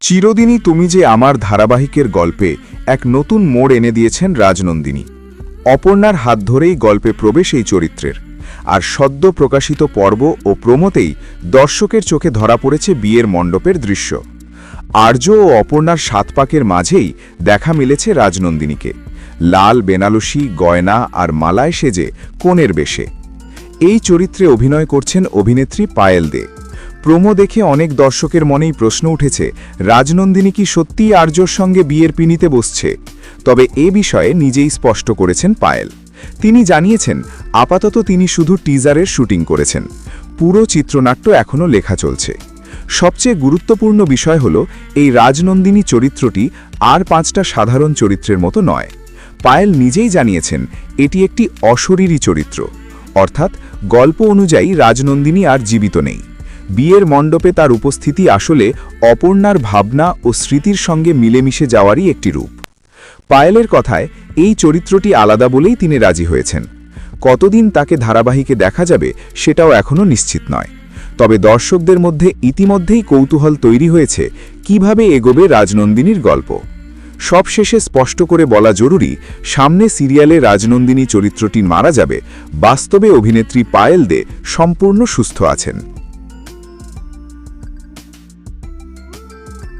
চিরদিনই তুমি যে আমার ধারাবাহিকের গল্পে এক নতুন মোড় এনে দিয়েছেন রাজনন্দিনী। অপর্ণার হাত ধরেই গল্পে প্রবেশ এই চরিত্রের। আর সদ্য প্রকাশিত পর্ব ও প্রমোতেই দর্শকের চোখে ধরা পড়েছে বিয়ের মণ্ডপের দৃশ্য। আর্য ও অপর্ণার সাত পাকের মাঝেই দেখা মিলেছে রাজনন্দিনীকে। লাল বেনারসি, গয়না আর মালায় সেজে কোণের বেশে। এই চরিত্রে অভিনয় করছেন অভিনেত্রী পায়েল দে। প্রোমো দেখে অনেক দর্শকের মনেই প্রশ্ন উঠেছে, রাজনন্দিনী কি সত্যিই আর্যর সঙ্গে বিয়ের পিনিতে বসছে? তবে এ বিষয়ে নিজেই স্পষ্ট করেছেন পায়েল। তিনি জানিয়েছেন, আপাতত তিনি শুধু টিজারের শুটিং করেছেন। পুরো চিত্রনাট্য এখনও লেখা চলছে। সবচেয়ে গুরুত্বপূর্ণ বিষয় হল, এই রাজনন্দিনী চরিত্রটি আর পাঁচটা সাধারণ চরিত্রের মতো নয়। পায়েল নিজেই জানিয়েছেন, এটি একটি অশরীরী চরিত্র। অর্থাৎ গল্প অনুযায়ী রাজনন্দিনী আর জীবিত নেই। বিয়ের মণ্ডপে তার উপস্থিতি আসলে অপর্ণার ভাবনা ও স্মৃতির সঙ্গে মিলেমিশে যাওয়ারই একটি রূপ। পায়েলের কথায়, এই চরিত্রটি আলাদা বলেই তিনি রাজি হয়েছেন। কতদিন তাকে ধারাবাহিকে দেখা যাবে সেটাও এখনও নিশ্চিত নয়। তবে দর্শকদের মধ্যে ইতিমধ্যেই কৌতূহল তৈরি হয়েছে কীভাবে এগোবে রাজনন্দিনীর গল্প। সবশেষে স্পষ্ট করে বলা জরুরি, সামনে সিরিয়ালে রাজনন্দিনী চরিত্রটি মারা যাবে, বাস্তবে অভিনেত্রী পায়েল দে সম্পূর্ণ সুস্থ আছেন।